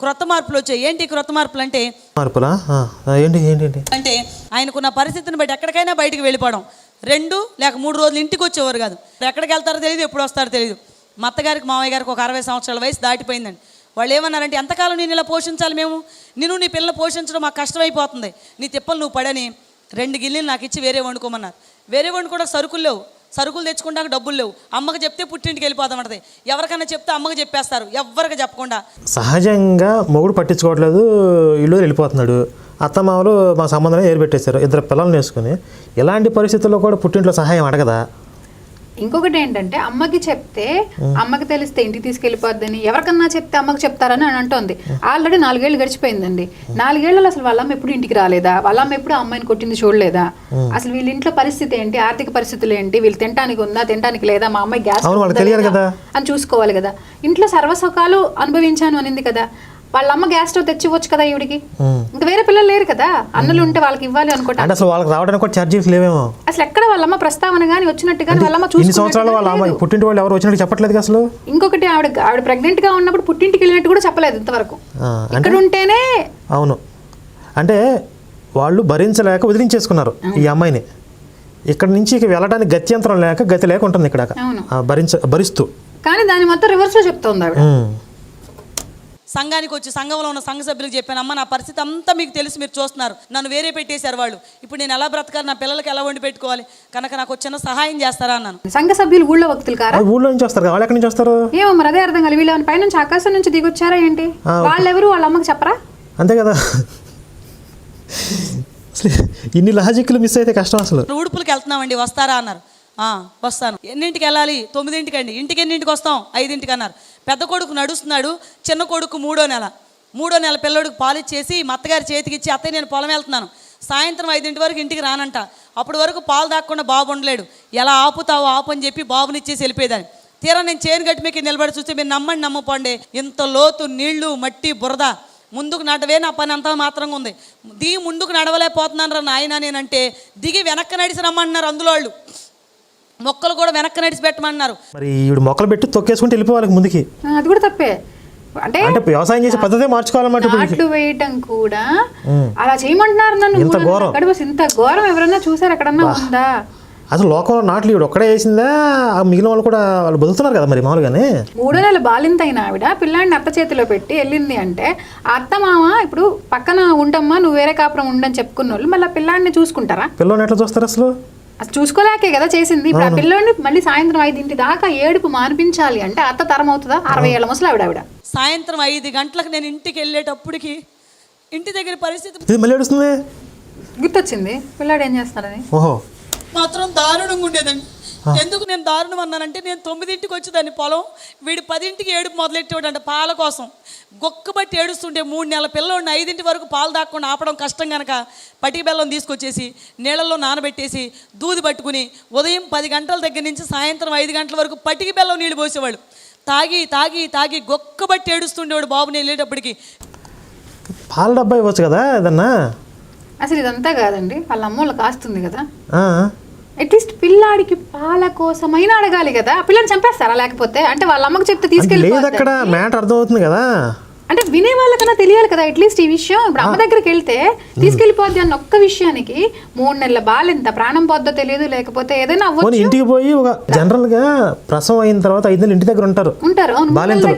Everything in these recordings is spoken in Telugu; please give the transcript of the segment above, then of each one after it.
క్రొత్త మార్పులు వచ్చాయి. ఏంటి క్రొత్త మార్పులు అంటే? మార్పులా? ఏంటి ఏంటి అంటే ఆయనకున్న పరిస్థితిని బట్టి ఎక్కడికైనా బయటికి వెళ్ళిపోవడం. రెండు లేక మూడు రోజులు ఇంటికి వచ్చేవారు కాదు. ఎక్కడికి వెళ్తారో తెలియదు ఎప్పుడు వస్తారో తెలియదు మా అత్తగారికి మామయ్య గారికి ఒక అరవై సంవత్సరాల వయసు దాటిపోయిందండి. వాళ్ళు ఏమన్నారంటే ఎంతకాలం నేను ఇలా పోషించాలి మేము? నేను నీ పిల్లలు పోషించడం మాకు కష్టమైపోతుంది. నీ తిప్పలు నువ్వు పడని రెండు గిన్నెలు నాకు ఇచ్చి వేరే వండుకోమన్నారు. వేరే వండుకోవడానికి సరుకులు లేవు. సరుకులు తెచ్చుకుంటాక డబ్బులు లేవు. అమ్మకి చెప్తే పుట్టింటికి వెళ్ళిపోతామంటది ఎవరికైనా చెప్తే అమ్మకి చెప్పేస్తారు. ఎవరికి చెప్పకుండా. సహజంగా మొగుడు పట్టించుకోవట్లేదు. ఇల్లు వెళ్ళిపోతున్నాడు. అత్తమామలు మా సంబంధం ఏర్పెట్టేశారు. ఇద్దరు పిల్లల్ని వేసుకుని. ఇలాంటి పరిస్థితుల్లో కూడా పుట్టింట్లో సహాయం అడగదా? ఇంకొకటి ఏంటంటే అమ్మకి చెప్తే అమ్మకి తెలిస్తే ఇంటికి తీసుకెళ్ళిపోద్దని ఎవరికన్నా చెప్తే అమ్మకి చెప్తారని అని అంటోంది. ఆల్రెడీ నాలుగేళ్ళు గడిచిపోయిందండి. నాలుగేళ్ళలో అసలు వాళ్ళమ్మ ఎప్పుడు ఇంటికి రాలేదా? వాళ్ళమ్మ ఎప్పుడు అమ్మాయిని కొట్టింది చూడలేదా? అసలు వీళ్ళ ఇంట్లో పరిస్థితి ఏంటి? ఆర్థిక పరిస్థితులు ఏంటి? వీళ్ళు తినడానికి ఉందా? తినడానికి లేదా? మా అమ్మాయి గ్యాస్. అని చూసుకోవాలి కదా. ఇంట్లో సర్వసుఖాలు అనుభవించాను అనింది కదా. వాళ్ళ అమ్మ గ్యాస్ స్టవ్ తెచ్చివచ్చు కదా ఈవిడికి. ఇంకా వేరే పిల్లలు లేరు కదా. అన్నలు ఉంటే వాళ్ళకి ఇవ్వాలి అనుకుంటా. అసలు వాళ్ళకి రావడానికి కూడా ఛార్జీస్ లేవేమో. అసలు ఎక్కడ వాళ్ళమ్మ ప్రస్తావన కానీ వచ్చినట్టు కానీ వాళ్ళమ్మ ఇన్ని సంవత్సరాలు వాళ్ళ అమ్మ పుట్టింటి వాళ్ళు ఎవరు వచ్చినట్టు చెప్పట్లేదు అసలు? ఇంకొకటి ఆవిడ ఆవిడ ప్రెగ్నెంట్గా ఉన్నప్పుడు పుట్టింటికి వెళ్ళినట్టు కూడా చెప్పలేదు ఇంతవరకు. ఇక్కడ ఉంటేనే అవును. అంటే వాళ్ళు భరించలేక వదిలించేసుకున్నారు ఈ అమ్మాయిని. ఇక్కడ నుంచి ఇక వెళ్ళడానికి గత్యంతరం లేక గతి లేక ఉంటుంది ఇక్కడ భరించ భరిస్తూ. కానీ దాని మొత్తం రివర్స్లో చెప్తోంది ఆవిడ. సంఘానికి వచ్చి సంఘంలో ఉన్న సంఘ సభ్యులకు చెప్పాను అమ్మ నా పరిస్థితి అంతా మీకు తెలుసు మీరు చూస్తున్నారు. నన్ను వేరే పెట్టేశారు వాళ్ళు. ఇప్పుడు నేను ఎలా బ్రతకాలి నా పిల్లలకి ఎలా వండి పెట్టుకోవాలి? కనుక నాకు వచ్చిన సహాయం చేస్తారా? అన్నాను. సంఘ సభ్యులు ఊళ్ళో భక్తులు కారా? ఊళ్ళో నుంచి వస్తారు వాళ్ళు ఎక్కడి నుంచి వస్తారు? ఏమో మరి అదే అర్థం కాదు వీళ్ళు ఏమైనా పైనుంచి ఆకాశం నుంచి దిగొచ్చారా ఏంటి? వాళ్ళెవరు? వాళ్ళ అమ్మకి చెప్పరా? అంతే కదా. ఇన్ని లాజిక్లు మిస్ అయితే కష్టం అసలు. ఉడుపులకి వెళ్తున్నామండి వస్తారా అన్నారు. "ఆ, వస్తాను. ఎన్నింటికి వెళ్ళాలి? తొమ్మిదింటికి అండి. ఇంటికి ఎన్నింటికి వస్తాం? ఐదింటికి అన్నారు. పెద్ద కొడుకు నడుస్తున్నాడు చిన్న కొడుకు మూడో నెల. మూడో నెల పిల్లడికి పాలిచ్చేసి మా అత్తగారి చేతికి ఇచ్చి అత్తయ్య నేను పొలం వెళ్తున్నాను. సాయంత్రం ఐదింటి వరకు ఇంటికి రానంట. అప్పటి వరకు పాలు దాక్కుండా బాబు ఉండలేడు. ఎలా ఆపుతావో ఆపు అని చెప్పి బాబునిచ్చేసి వెళ్ళిపోయేదాన్ని. తీరా నేను చేను గట్టి మీకు నిలబడి చూస్తే మీరు నమ్మండి నమ్మపండి ఇంత లోతు నీళ్ళు మట్టి బురద. ముందుకు నడవే నా పని అంతా మాత్రంగా ఉంది. దిగి ముందుకు నడవలేకపోతున్నాను రా నాయన నేనంటే. దిగి వెనక్కి నడిచి రమ్మంటున్నారు అందులో వాళ్ళు మొక్కలు కూడా వెనక్కి నడిచి పెట్టమన్నారు. మరి ఈవిడ మొక్కలు పెట్టి తొక్కేసుకుంటే వెళ్ళిపోవాలి ముందుకి? అది కూడా తప్పే. అంటే అంటే వ్యవసాయం చేసే పద్ధతే మార్చుకోవాలన్నమాట ఇప్పుడు నాట్లు వేయటం కూడా అలా చేయమంటున్నారు నన్ను ఇంత మూడు ఘోరం. గడువు ఇంత ఘోరం. ఎవరన్నా చూసారు ఎక్కడన్నా ఉందా? అసలు లోకంలో నాట్లు ఈవిడ ఒక్కడే వేసిందా? ఆ మిగిలిన వాళ్ళు కూడా వాళ్ళు బతుకుతున్నారు కదా మరి మామూలుగానే? మూడో నెల బాలింత అయిన ఆవిడ పిల్లాడిని అత్త చేతిలో పెట్టి వెళ్ళింది అంటే ఆ అత్త మామ ఇప్పుడు పక్కన ఉండమ్మా నువ్వు వేరే కాపురం ఉండని చెప్పుకున్న వాళ్ళు మళ్ళీ ఆ పిల్లాడిని చూసుకుంటారా? పిల్లల్ని ఎట్లా చూస్తారు అసలు? చూసుకోలేకే కదా చేసింది. ఇప్పుడు ఆ పిల్లోడిని మళ్ళీ సాయంత్రం ఐదింటి దాకా ఏడుపు మానిపించాలి అంటే అత్త తరం అవుతుందా? అరవై ఏళ్ళ ముసలి ఆవిడ ఆవిడ సాయంత్రం ఐదు గంటలకు నేను ఇంటికి వెళ్ళేటప్పటికి ఇంటి దగ్గర పరిస్థితి ఇది మళ్ళీ ఏడుస్తుంది గుర్తొచ్చింది. పిల్లాడు ఏం చేస్తున్నారని ఓహో. మాత్రం దారుణంగా ఉండేదండి. ఎందుకు నేను దారుణం అన్నానంటే నేను తొమ్మిదింటికి వచ్చేదాన్ని పొలం వీడు పదింటికి ఏడుపు మొదలెట్టేవాడు అంటే పాల కోసం. గొక్క బట్టి ఏడుస్తుంటే మూడు నెలల పిల్లోడిని ఐదింటి వరకు పాలు దాక్కుండా ఆపడం కష్టం కనుక పటికి బెల్లం తీసుకొచ్చేసి నీళ్ళల్లో నానబెట్టేసి దూది పట్టుకుని ఉదయం పది గంటల దగ్గర నుంచి సాయంత్రం ఐదు గంటల వరకు పటికి బెల్లం నీళ్ళు పోసేవాళ్ళు. తాగి తాగి తాగి గొక్క బట్టి ఏడుస్తుండేవాడు బాబు నేను వెళ్ళేటప్పటికి. పాల డబ్బా ఇవ్వచ్చు కదా ఏదన్నా? అసలు ఇదంతా కాదండి వాళ్ళ అమ్మ వాళ్ళకి కాస్తుంది కదా. ఆ, అట్లీస్ట్ పిల్లాడికి పాల కోసమైనా అడగాలి కదా? పిల్లని చంపేస్తారా లేకపోతే? అంటే వాళ్ళ అమ్మకి చెప్తే లేదు తీసుకెళ్ళి అక్కడ మ్యాటర్ అర్థమవుతుంది కదా. అంటే వినే వాళ్ళకన్నా తెలియాలి కదా అట్లీస్ట్ ఈ విషయం. ఇప్పుడు అమ్మ దగ్గరికి వెళ్తే తీసుకెళ్ళిపోద్ది అన్న ఒక్క విషయానికి మూడు నెలల బాలింత ప్రాణం పోద్దో తెలియదు లేకపోతే ఏదైనా అవ్వచ్చు. ఇంటికి పోయి ఒక జనరల్గా ప్రసవం అయిన తర్వాత ఐదు నెలలు ఇంటి దగ్గర ఉంటారు. ఉంటారు.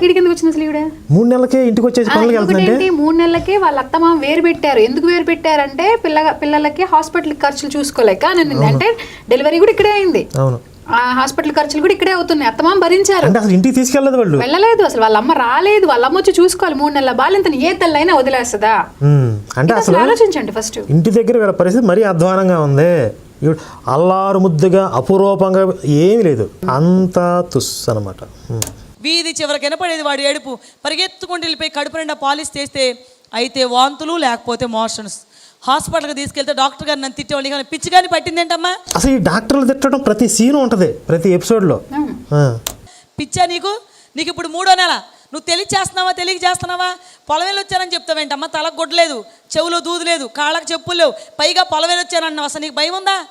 కిడి కింద వచ్చింది అసలు మూడు నెలలకే ఇంటికి వచ్చేసి పనులకి వెళ్తుందంటే మూడు నెలలకే వాళ్ళ అత్తమామ వేరు పెట్టారు. ఎందుకు వేరు పెట్టారంటే పిల్ల పిల్లలకి హాస్పిటల్ ఖర్చులు చూసుకోలేక అని. అంటే డెలివరీ కూడా ఇక్కడే అయింది. అవును. హాస్పిటల్ ఖర్చులు కూడా ఇక్కడే అవుతున్నాయి. అత్తమామ భరించారు. అంటే అసలు ఇంటికి తీసుకెళ్ళదు వాళ్ళు. వెళ్ళలేదు అసలు. వాళ్ళ అమ్మ రాలేదు. వాళ్ళ అమ్మ వచ్చి చూసుకోవాలి. మూడు నెలల బాలింతని ఏ తల్లైనా వదిలేస్తుందా? అంటే అసలు ఆలోచించండి ఫస్ట్. ఇంటి దగ్గర వీళ్ళ పరిస్థితి మరీ అధ్వానంగా ఉంది. అల్లారు ముద్దుగా అపురూపంగా ఏమీ లేదు. అంతా తుస్ అనమాట వీధి చివరికి వినపడేది వాడి ఏడుపు. పరిగెత్తుకుంటూ వెళ్ళిపోయి కడుపు నిండా పాలిస్ చేస్తే అయితే వాంతులు లేకపోతే మోషన్స్. హాస్పిటల్కి తీసుకెళ్తే డాక్టర్ గారు నన్ను తిట్టేవాళ్ళు. కానీ పిచ్చి కానీ పట్టిందేంటమ్మా? అసలు ఈ డాక్టర్లు తిట్టడం ప్రతి సీను ఉంటుంది ప్రతి ఎపిసోడ్లో. పిచ్చా నీకు? నీకు ఇప్పుడు మూడో నెల. నువ్వు తెలియ చేస్తున్నావా తెలియక చేస్తున్నావా? పొలవేలు వచ్చానని చెప్తావేంటమ్మా? తలకు గొడ్డలేదు చెవులో దూదు లేదు కాళ్ళకు చెప్పులు లేవు. పైగా పొలవేలు వచ్చానన్నావు. అసలు నీకు భయం ఉందా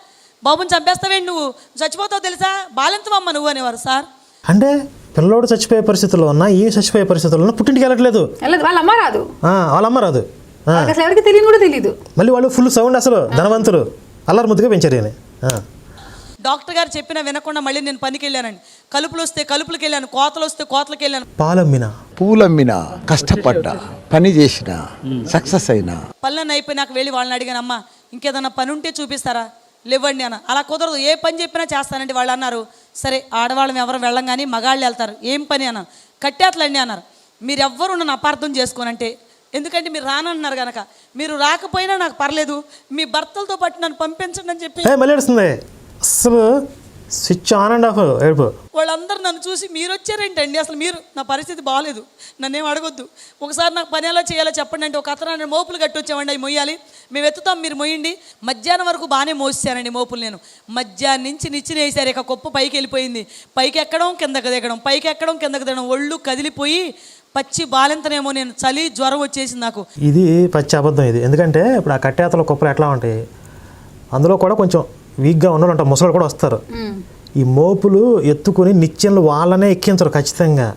బాబుని చంపేస్తావేంటి నువ్వు? చచ్చిపోతావు తెలుసా? బాలెంతవమ్మ నువ్వు అనేవారు సార్. అంటే పిల్లోడు చచ్చిపోయే పరిస్థితుల్లో ఉన్నా ఈ చచ్చిపోయే పరిస్థితుల్లో ఉన్నా పుట్టింటికి వెళ్ళట్లేదు. వెళ్ళదు వాళ్ళ అమ్మ రాదు. ఆ, వాళ్ళ అమ్మ రాదు. అసలు ఎవరికి తెలియని కూడా తెలియదు మళ్ళీ వాళ్ళు ఫుల్ సౌండ్ అసలు ధనవంతులు. అల్లరి ముద్దుగా పెంచారు ఈయన. డాక్టర్ గారు చెప్పినా వినకుండా మళ్ళీ నేను పనికి వెళ్ళానండి కలుపులు వస్తే కలుపులకు వెళ్ళాను కోతలు వస్తే కోతలకు వెళ్ళాను పాలమ్మిన. పూలమ్మిన కష్టపడ్డా పని చేసిన సక్సెస్ అయినా. పనులను అయిపోయినాక వెళ్ళి వాళ్ళని అడిగాను అమ్మా ఇంకేదన్నా పని ఉంటే చూపిస్తారా? లేవండి అన్న. అలా కుదరదు ఏ పని చెప్పినా చేస్తానండి వాళ్ళు అన్నారు. సరే ఆడవాళ్ళం ఎవరు వెళ్ళం కానీ మగాళ్ళు వెళ్తారు ఏం పని అన్నారు కట్టేతలండి అన్నారు. మీరు ఎవ్వరు నన్ను అపార్థం చేసుకోనంటే ఎందుకంటే మీరు రానన్నారు కనుక మీరు రాకపోయినా నాకు పర్లేదు. మీ భర్తలతో పాటు నన్ను పంపించండి అని చెప్పి మళ్ళీ ఏడుస్తుంది? అసలు స్విచ్ ఆన్ అండ్ ఆఫ్ ఏడుపు. వాళ్ళందరూ నన్ను చూసి మీరు వచ్చారేంటండి? అసలు మీరు నా పరిస్థితి బాగాలేదు నన్నేం అడగొద్దు. ఒకసారి నాకు పని ఎలా చేయాలో చెప్పండి అంటే ఒక అతను మోపులు కట్టి వచ్చామండి అవి మొయ్యాలి. మేము ఎత్తుతాం మీరు మొయ్యండి. మధ్యాహ్నం వరకు బాగానే మోసానండి మోపులు నేను. మధ్యాహ్నం నుంచి నిచ్చిన వేసారు ఇక కుప్ప పైకి వెళ్ళిపోయింది. పైకి ఎక్కడం కిందకు దిగడం. పైకి ఎక్కడం కిందకు దిగడం. ఒళ్ళు కదిలిపోయి పచ్చి బాలింతనేమో నేను చలి జ్వరం వచ్చేసింది నాకు. ఇది పచ్చి అబద్ధం ఇది. ఎందుకంటే ఇప్పుడు ఆ కట్టేతల కుప్పలు ఎట్లా ఉంటాయి? అందులో కూడా కొంచెం వీక్గా ఉన్న ఉంటారు ముసలు కూడా వస్తారు. ఈ మోపులు ఎత్తుకుని నిచ్చెనలు వాళ్ళనే ఎక్కించరు ఖచ్చితంగా.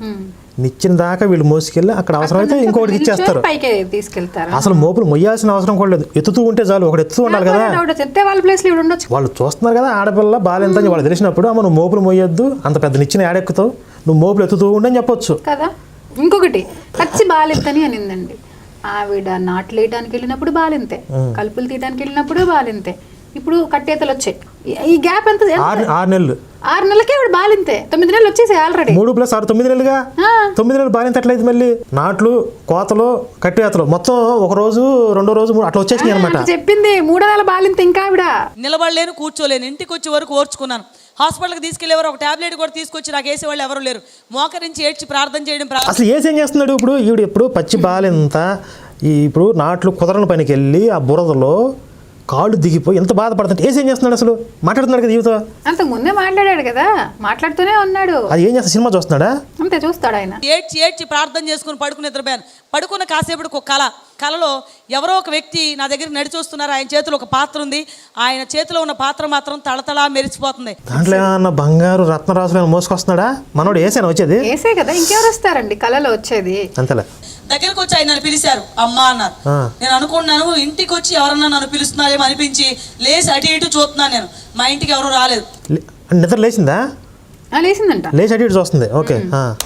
నిచ్చెన దాకా వీళ్ళు మోసుకెళ్ళి అక్కడ అవసరమైతే ఇంకొకటి ఇచ్చేస్తారు. పైకి తీసుకెళ్తారు? అసలు మోపులు మొయ్యాల్సిన అవసరం కూడా లేదు. ఎత్తుతూ ఉంటే చాలు. ఒకటి ఎత్తుతూ ఉండాలి కదా. వాళ్ళ ప్లేస్లో ఇవి ఉండొచ్చు. వాళ్ళు చూస్తున్నారు కదా ఆడపిల్ల బాలెంత అని వాళ్ళు తెలిసినప్పుడు అమ్మ నువ్వు మోపులు మొయ్యొద్దు. అంత పెద్ద నిచ్చెన ఏడెక్కుతావు? నువ్వు మోపులు ఎత్తుతూ ఉండని చెప్పొచ్చు. కదా. ఇంకొకటి పచ్చి బాలింతని అనిందండి. ఆవిడ నాట్లు వేయడానికి వెళ్ళినప్పుడు బాలింతే కలుపులు తీయడానికి వెళ్ళినప్పుడు బాలింతే. ఇప్పుడు కట్టేతలు వచ్చాయి ఈ- గ్యాప్ ఎంత ఆరు నెలలు. ఆరు నెలలకే ఆవిడ బాలింతే. తొమ్మిది నెలలు వచ్చేసాయి ఆల్రెడీ. మూడు ప్లస్ ఆరు తొమ్మిది నెలలుగా? తొమ్మిది నెలలు బాలింత ఎట్లయితే మళ్ళీ? నాట్లు కోతలు కట్టేతలు. మొత్తం ఒక రోజు రెండో రోజు అట్లా వచ్చేసినాయి అనమాట చెప్పింది. మూడో నెల బాలింత ఇంకా ఆవిడ. నిలబడలేను కూర్చోలేను. ఇంటికి వచ్చే వరకు ఓర్చుకున్నాను. హాస్పిటల్కి తీసుకెళ్ళేవారు ఒక టాబ్లెట్ కూడా తీసుకొచ్చి నాకు వేసేవాళ్ళు ఎవరు లేరు. మోకరించి ఏడ్చి ప్రార్థన చేయడం అసలు ఏసేం చేస్తున్నాడు ఇప్పుడు? ఈవిడ ఇప్పుడు పచ్చి బాలింత ఇప్పుడు నాట్లు కుదరని పనికి వెళ్ళి ఆ బురదలో కాళ్ళు దిగిపోయి ఎంత బాధపడుతుంటే ఏసి ఏం చేస్తున్నాడు అసలు? మాట్లాడుతున్నాడు కదా ఈవితో? అంతకు ముందే మాట్లాడాడు కదా మాట్లాడుతూనే ఉన్నాడు. అది ఏం చేస్తా సినిమా చూస్తున్నాడా? అంతే చూస్తాడు ఆయన. ఏడ్చి ఏడ్చి ప్రార్థన చేసుకుని పడుకుని నిద్రపోయాను. పడుకున్న కాసేపటికి ఒక కళ. కళలో ఎవరో ఒక వ్యక్తి నా దగ్గర నడిచి వస్తున్నారు. ఆయన చేతిలో ఒక పాత్ర ఉంది. ఆయన చేతిలో ఉన్న పాత్ర మాత్రం తళతళా మెరిసిపోతుంది. దాంట్లో ఏమన్నా బంగారు రత్నరాసులు ఏమైనా మోసుకొస్తున్నాడా? మనోడు ఏసేనా వచ్చేది? వేసే కదా ఇంకెవరు వస్తారండి? కళలో వచ్చేది. అంతేలే. దగ్గరకు వచ్చి ఆయన నన్ను పిలిచారు. అమ్మా అన్నారు. నేను అనుకున్నాను ఇంటికి వచ్చి ఎవరన్నా నన్ను పిలుస్తున్నారేమో అనిపించి లేచి అటు ఇటు చూస్తున్నాను నేను. మా ఇంటికి ఎవరు రాలేదు. నిద్ర లేచిందా? ఆ, లేచిందంట. లేచి అటు ఇటు చూస్తుంది. ఓకే ఆ.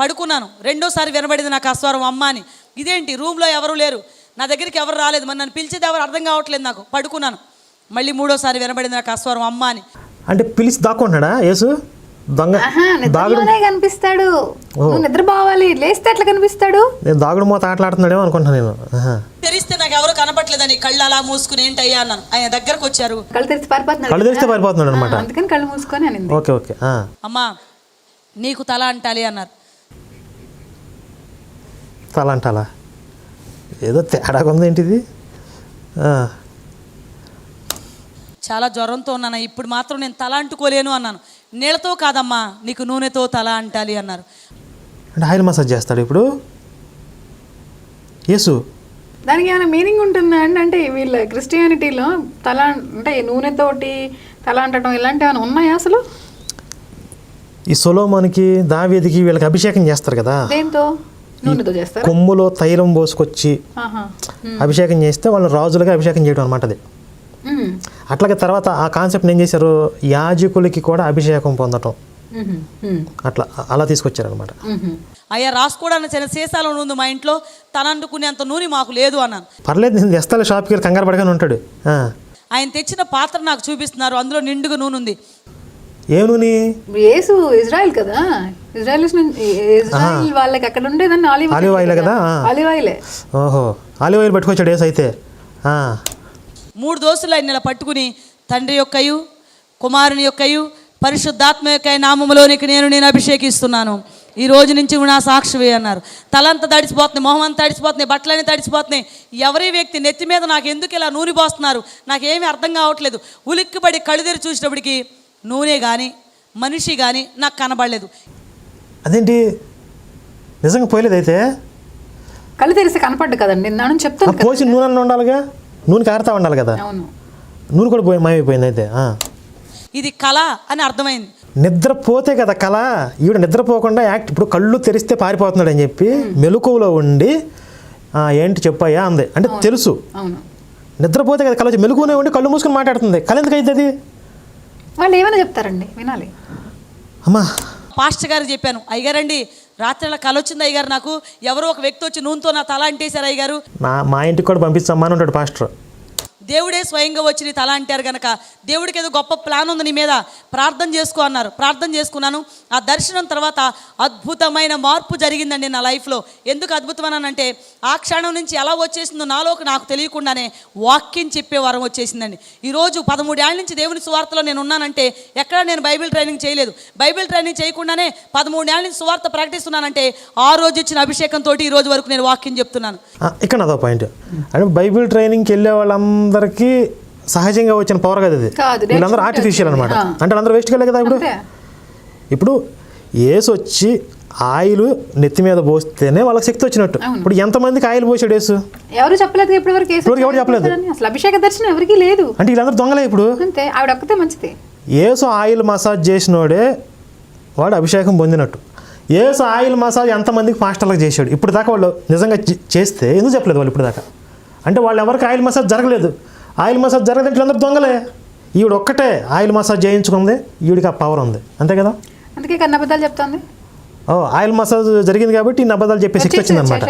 పడుకున్నాను. రెండోసారి వినబడింది నాకు ఆ స్వరం అమ్మ అని. ఇదేంటి? రూమ్లో ఎవరు లేరు. నా దగ్గరికి ఎవరు రాలేదు. మరి నన్ను పిలిచేది ఎవరు? అర్థం కావట్లేదు నాకు. పడుకున్నాను. మళ్ళీ మూడోసారి వినబడింది నాకు ఆ స్వరం అమ్మ అని. అంటే పిలిచి దాక్కుంటున్నాడా యేసు? దొంగ దాగుడు కనిపిస్తాడు. నువ్వు నిద్రపోవాలి లేస్తే ఎట్లా కనిపిస్తాడు? నేను దాగుడు మూత ఆటలాడుతున్నాడేమో అనుకుంటున్నాను నేను. తెరిస్తే నాకు ఎవరు కనపట్లేదని కళ్ళు అలా మూసుకుని ఏంటయ్యా అన్నాను. ఆయన దగ్గరకు వచ్చారు. కళ్ళు తెరిచి పారిపోతున్నాడు కళ్ళు తెరిస్తే పారిపోతున్నాడు అనమాట అందుకని కళ్ళు మూసుకొని అనింది. Okay okay. ఆ. అమ్మా నీకు తల అంటాలి అన్నారు. తల అంటాలా? ఏదో తేడాగా ఉంది ఏంటిది? ఆ. చాలా జ్వరంతో ఉన్నాను? ఇప్పుడు మాత్రం నేను తల అంటుకోలేను అన్నాను. నీళ్ళతో కాదమ్మా నీకు నూనెతో తల అంటాలి అన్నారు. అంటే ఆయిల్ మసాజ్ చేస్తాడు ఇప్పుడు? యేసు. దానికి ఏమైనా మీనింగ్ ఉంటుందా అండి? అంటే వీళ్ళ క్రిస్టియానిటీలో తల అంటే నూనెతోటి తల అంటడం ఇలాంటివి ఏమైనా ఉన్నాయా అసలు? ఈ సొలోమోనికి దావేదికి వీళ్ళకి అభిషేకం చేస్తారు కదా? దేంతో? నూనెతో చేస్తారా? కొమ్ములో తైలం పోసుకొచ్చి ఆహా. అభిషేకం చేస్తే వాళ్ళు రాజులుగా అభిషేకం చేయడం అనమాట అది. అట్లాగే తర్వాత ఆ కాన్సెప్ట్ ఏం చేశారు? యాజకులకి కూడా అభిషేకం పొందటం. అట్లా అలా తీసుకొచ్చారనమాట ఉహు. అయ్యా రాసుకోవడానికి చిన్న సీసాలో ఉంది మా ఇంట్లో. తన అంటుకునేంత నూనె మాకు లేదు అన్నాను. పర్లేదు నేను తెస్తాలే షాప్కి వెళ్ళి కంగారు పడగానే ఉంటాడు. ఆ. ఆయన తెచ్చిన పాత్ర నాకు చూపిస్తున్నారు. అందులో నిండుగా నూనె ఉంది. ఏ నూనె? యేసు ఇజ్రాయెల్ కదా? ఇజ్రాయెల్ ఇజ్రాయెల్ వాళ్ళకి అక్కడ ఉండేదాన్ని ఆలివ్ ఆలివ్ ఆయిలే కదా? ఆలివ్ ఆయిలే. ఓహో. ఆలివ్ ఆయిల్ పట్టుకొచ్చాడు ఏసు అయితే. ఆ. మూడు దోసులు ఆయన ఇలా పట్టుకుని తండ్రి యొక్కయు కుమారుని యొక్కయు పరిశుద్ధాత్మ యొక్క నామములోనికి నేను నేను అభిషేకిస్తున్నాను. ఈ రోజు నుంచి కూడా నా సాక్షివే అన్నారు. తలంతా తడిసిపోతుంది మొహం అంతా తడిసిపోతున్నాయి బట్టలన్నీ తడిసిపోతున్నాయి. ఎవరి వ్యక్తి నెత్తి మీద నాకు ఎందుకు ఇలా నూనె పోస్తున్నారు? నాకేమీ అర్థం కావట్లేదు. ఉలిక్కిపడి కళ్ళు తెరి చూసేటప్పటికి నూనె కానీ మనిషి కానీ నాకు కనబడలేదు. అదేంటి? నిజంగా పోయలేదు అయితే కళ్ళు తెరిస్తే కనపడ్డు కదండి. నా నుంచి ఆ చెప్తాను పోసి నూనె ఉండాలిగా? నూనె కారుతా ఉండాలి కదా? అవును. నూనె కూడా పోయి మాయమైపోయింది అయితే ఆ. ఇది కళ అని అర్థమైంది. నిద్రపోతే కదా కళ ఈవిడ నిద్రపోకుండా యాక్ట్ ఇప్పుడు కళ్ళు తెరిస్తే పారిపోతున్నాడు అని చెప్పి మెలకువలో ఉండి "ఆ, ఏంటి చెప్పయ్యా అంది. అంటే తెలుసు. అవును. నిద్రపోతే కదా కళ వచ్చి మెలకువనే ఉండి కళ్ళు మూసుకొని మాట్లాడుతుంది. కళ ఎందుకు అవుతుంది వాళ్ళు ఏమైనా చెప్తారండి వినాలి. అమ్మా. పాస్టర్ గారు చెప్పాను అయ్యగారండి రాత్రి అలా కల వచ్చింది అయ్యగారు నాకు. ఎవరో ఒక వ్యక్తి వచ్చి నూనెతో నా తల అంటేశారు అయ్యగారు. నా మా ఇంటికి కూడా పంపిస్తామని ఉంటాడు పాస్టర్. దేవుడే స్వయంగా వచ్చి నీ తల అంటారు కనుక దేవుడికి ఏదో గొప్ప ప్లాన్ ఉంది నీ మీద. ప్రార్థన చేసుకో అన్నారు. ప్రార్థన చేసుకున్నాను. ఆ దర్శనం తర్వాత అద్భుతమైన మార్పు జరిగిందండి నా లైఫ్లో. ఎందుకు అద్భుతమన్నానంటే ఆ క్షణం నుంచి ఎలా వచ్చేసిందో నాలోకి నాకు తెలియకుండానే వాక్యం చెప్పే వరం వచ్చేసిందండి. ఈరోజు పదమూడేళ్ళ నుంచి దేవుని సువార్తలో నేను ఉన్నానంటే ఎక్కడ నేను బైబిల్ ట్రైనింగ్ చేయలేదు. బైబిల్ ట్రైనింగ్ చేయకుండానే పదమూడేళ్ళ నుంచి సువార్త ప్రకటిస్తున్నానంటే ఆ రోజు ఇచ్చిన అభిషేకంతో ఈ రోజు వరకు నేను వాక్యం చెప్తున్నాను. ఇక్కడ అదో పాయింట్. అంటే బైబిల్ ట్రైనింగ్కి వెళ్ళే వాళ్ళందరికీ సహజంగా వచ్చిన పవర్ కదా ఇది. వీళ్ళందరూ ఆర్టిఫిషియల్ అనమాట. అంటే వాళ్ళందరూ వేస్ట్ కదా ఇప్పుడు? ఇప్పుడు ఏసు వచ్చి ఆయిల్ నెత్తి మీద పోస్తేనే వాళ్ళకి శక్తి వచ్చినట్టు. ఇప్పుడు ఎంతమందికి ఆయిల్ పోసాడు యేసు ఎవరు చెప్పలేదు ఇప్పటి వరకు ఇప్పటివరకు ఎవరు చెప్పలేదు. అసలు అభిషేక దర్శనం ఎవరికీ లేదు. అంటే వీళ్ళందరూ దొంగలే ఇప్పుడు? అంతే. ఆవిడ ఒక్కతే మంచిది. ఏసు ఆయిల్ మసాజ్ చేసినోడే వాడు అభిషేకం పొందినట్టు. ఏసు ఆయిల్ మసాజ్ ఎంతమందికి పాస్టర్లకు చేశాడు? ఇప్పుడు దాకా వాళ్ళు నిజంగా చేస్తే ఎందుకు చెప్పలేదు వాళ్ళు ఇప్పుడు దాకా? అంటే వాళ్ళు ఎవరికి ఆయిల్ మసాజ్ జరగలేదు. ఆయిల్ మసాజ్ జరగదంటే వీళ్ళందరూ దొంగలే. ఈవిడ ఒక్కటే ఆయిల్ మసాజ్ చేయించుకుంది ఈవిడికి ఆ పవర్ ఉంది. అంతే కదా? అందుకే కన్న అబద్ధాలు చెప్తోంది. ఓ ఆయిల్ మసాజ్ జరిగింది కాబట్టి ఇన్ని అబద్ధాలు చెప్పే శక్తి వచ్చిందనమాట